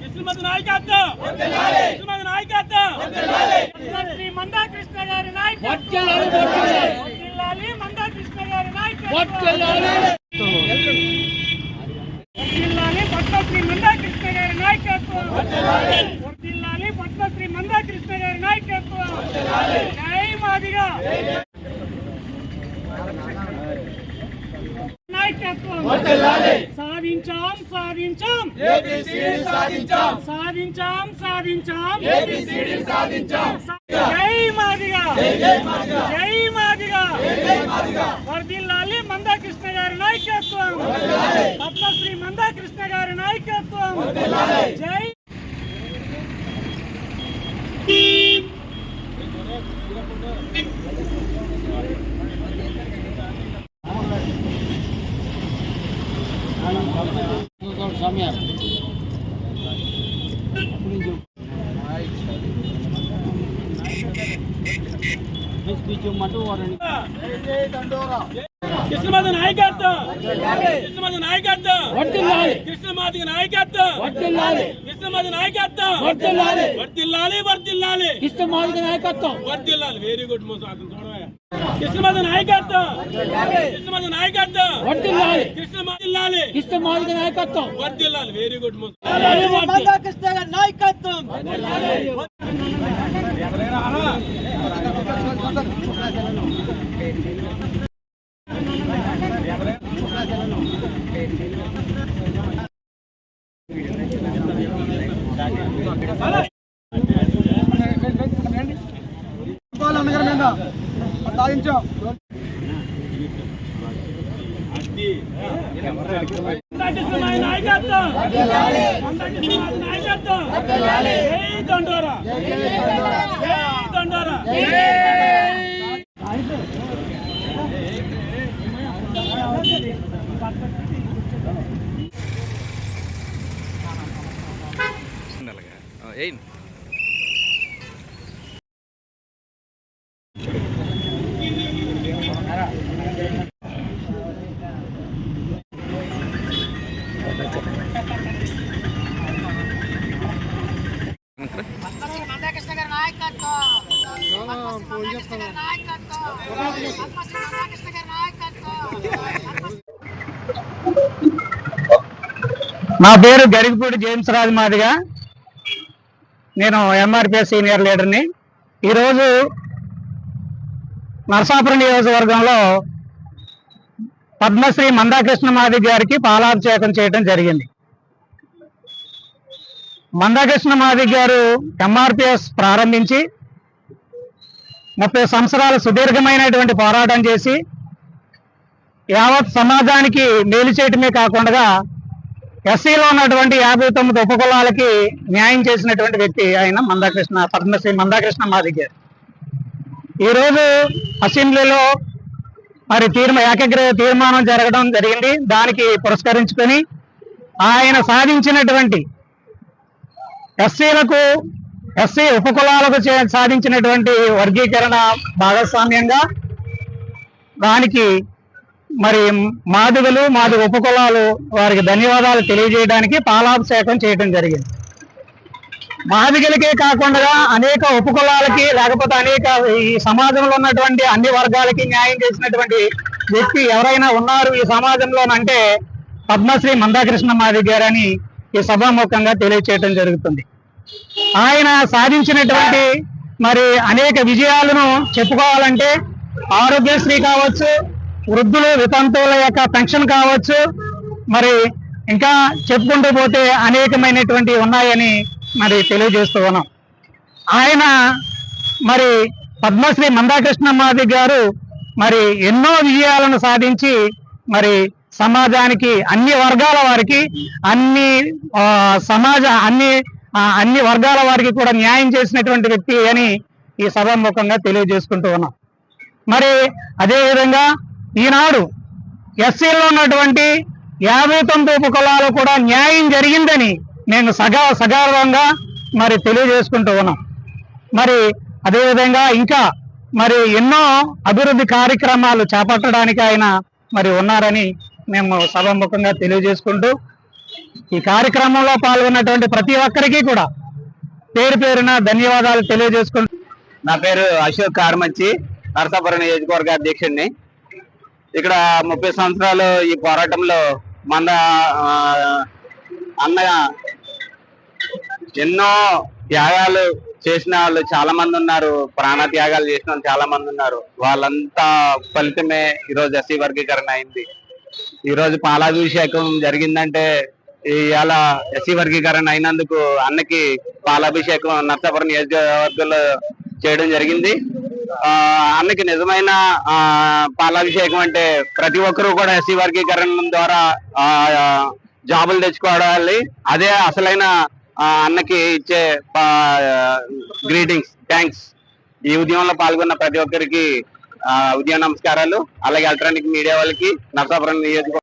కృష్ణమతి నాయకత్వం। కృష్ణమతి నాయకత్వం। శ్రీ మందా కృష్ణ గారి నాయకత్వం. వర్ధిల్లాలి మందా కృష్ణ గారి పద్మశ్రీ మందా కృష్ణ గారి నాయకత్వం. వర్ధిల్లాలి పద్మశ్రీ మందా కృష్ణ గారి నాయకత్వం. జై మాదిగా నాయకత్వం సాధించాం. సాధించాం. సాధించాం సాధించాం. జై మాదిగా. జై మాదిగా. వర్ధిల్లాలి మందాకృష్ణ గారి నాయకత్వం. పద్మశ్రీ మందాకృష్ణ గారి నాయకత్వం జై. కృష్ణమాత నాయకత్వం కృష్ణమాత నాయకత్వం కృష్ణమాత నాయకత్వం. కృష్ణమాత నాయకత్వం. వర్దిల్లాలి కృష్ణమాదిక నాయకత్వం. వర్దిల్లాలి వెరీ గుడ్ మోసం కృష్ణమాత నాయకత్వం నాయకత్వం. వర్ధిల్లాలి కృష్ణమాదిల్లాలి కృష్ణమాదిక నాయకత్వం వర్దిల్లాలి వెరీ గుడ్ మోసం నాయకత్వం. సాధించాం మందాకృష్ణ నాయకత్వం. మందాకృష్ణ నాయకత్వం. జై దండోరా జై దండోరా ఏయ్ పద్మశ్రీ మందాకృష్ణ గారి నాయకత్వం. పద్మశ్రీ మందాకృష్ణ గారి నాయకత్వం. పద్మశ్రీ నా పేరు గడిపూడి జేమ్స్ రాజు మాదిగా నేను ఎంఆర్పిఎస్ సీనియర్ లీడర్ని ఈరోజు నరసాపురం నియోజకవర్గంలో పద్మశ్రీ మందాకృష్ణ మాది గారికి పాలాభిషేకం చేయడం జరిగింది. మందాకృష్ణ మాది గారు ఎంఆర్పిఎస్ ప్రారంభించి ముప్పై సంవత్సరాల సుదీర్ఘమైనటువంటి పోరాటం చేసి యావత్ సమాజానికి మేలు చేయటమే కాకుండా ఎస్సీలో ఉన్నటువంటి యాభై తొమ్మిది ఉపకులాలకి న్యాయం చేసినటువంటి వ్యక్తి ఆయన మందాకృష్ణ పద్మశ్రీ మందాకృష్ణ మాది గారు ఈరోజు అసెంబ్లీలో మరి తీర్మా ఏకగ్రీవ తీర్మానం జరగడం జరిగింది. దానికి పురస్కరించుకొని ఆయన సాధించినటువంటి ఎస్సీలకు ఎస్సీ ఉపకులాలకు సాధించినటువంటి వర్గీకరణ భాగస్వామ్యంగా దానికి మరి మాదిగలు మాది ఉపకులాలు వారికి ధన్యవాదాలు తెలియజేయడానికి పాలాభిషేకం చేయడం జరిగింది. మాదిగలకే కాకుండా అనేక ఉపకులాలకి లేకపోతే అనేక ఈ సమాజంలో ఉన్నటువంటి అన్ని వర్గాలకి న్యాయం చేసినటువంటి వ్యక్తి ఎవరైనా ఉన్నారు ఈ సమాజంలోనంటే పద్మశ్రీ మందాకృష్ణ మాది గారని ఈ సభాముఖంగా తెలియచేయడం జరుగుతుంది. ఆయన సాధించినటువంటి మరి అనేక విజయాలను చెప్పుకోవాలంటే ఆరోగ్యశ్రీ కావచ్చు వృద్ధులు వితంతువుల యొక్క పెన్షన్ కావచ్చు. మరి ఇంకా చెప్పుకుంటూ పోతే అనేకమైనటువంటి ఉన్నాయని మరి తెలియజేస్తూ ఉన్నాం. ఆయన మరి పద్మశ్రీ మందాకృష్ణ మాది గారు మరి ఎన్నో విజయాలను సాధించి మరి సమాజానికి అన్ని వర్గాల వారికి అన్ని సమాజ అన్ని అన్ని వర్గాల వారికి కూడా న్యాయం చేసినటువంటి వ్యక్తి అని ఈ సభాముఖంగా తెలియజేసుకుంటూ ఉన్నాం. మరి అదే విధంగా ఈనాడు ఎస్సీలో ఉన్నటువంటి యాభై తొమ్మిది ఉపకులాలు కూడా న్యాయం జరిగిందని నేను సగా సగర్వంగా మరి తెలియజేసుకుంటూ ఉన్నాం. మరి అదేవిధంగా ఇంకా మరి ఎన్నో అభివృద్ధి కార్యక్రమాలు చేపట్టడానికి ఆయన మరి ఉన్నారని మేము సభాముఖంగా తెలియజేసుకుంటూ ఈ కార్యక్రమంలో పాల్గొన్నటువంటి ప్రతి ఒక్కరికి కూడా పేరు పేరున ధన్యవాదాలు తెలియజేసుకుంటూ నా పేరు అశోక్ కార్మంచి నరసాపురం నియోజకవర్గ అధ్యక్షుడిని. ఇక్కడ ముప్పై సంవత్సరాలు ఈ పోరాటంలో మన అన్న ఎన్నో త్యాగాలు చేసిన వాళ్ళు చాలా మంది ఉన్నారు. ప్రాణ త్యాగాలు చేసిన వాళ్ళు చాలా మంది ఉన్నారు. వాళ్ళంతా ఫలితమే ఈరోజు ఎస్సీ వర్గీకరణ అయింది. ఈ రోజు పాలాభిషేకం జరిగిందంటే ఇవాళ ఎస్సీ వర్గీకరణ అయినందుకు అన్నకి పాలాభిషేకం నర్సాపురం నియోజకవర్గంలో చేయడం జరిగింది. ఆ అన్నకి నిజమైన ఆ పాలాభిషేకం అంటే ప్రతి ఒక్కరూ కూడా ఎస్సీ వర్గీకరణ ద్వారా ఆ జాబులు తెచ్చుకోవాలి. అదే అసలైన ఆ, అన్నకి ఇచ్చే గ్రీటింగ్స్ థ్యాంక్స్. ఈ ఉద్యమంలో పాల్గొన్న ప్రతి ఒక్కరికి ఆ, ఉదయం నమస్కారాలు. అలాగే ఎలక్ట్రానిక్ మీడియా వాళ్ళకి నరసాపురం నియోజకవర్గం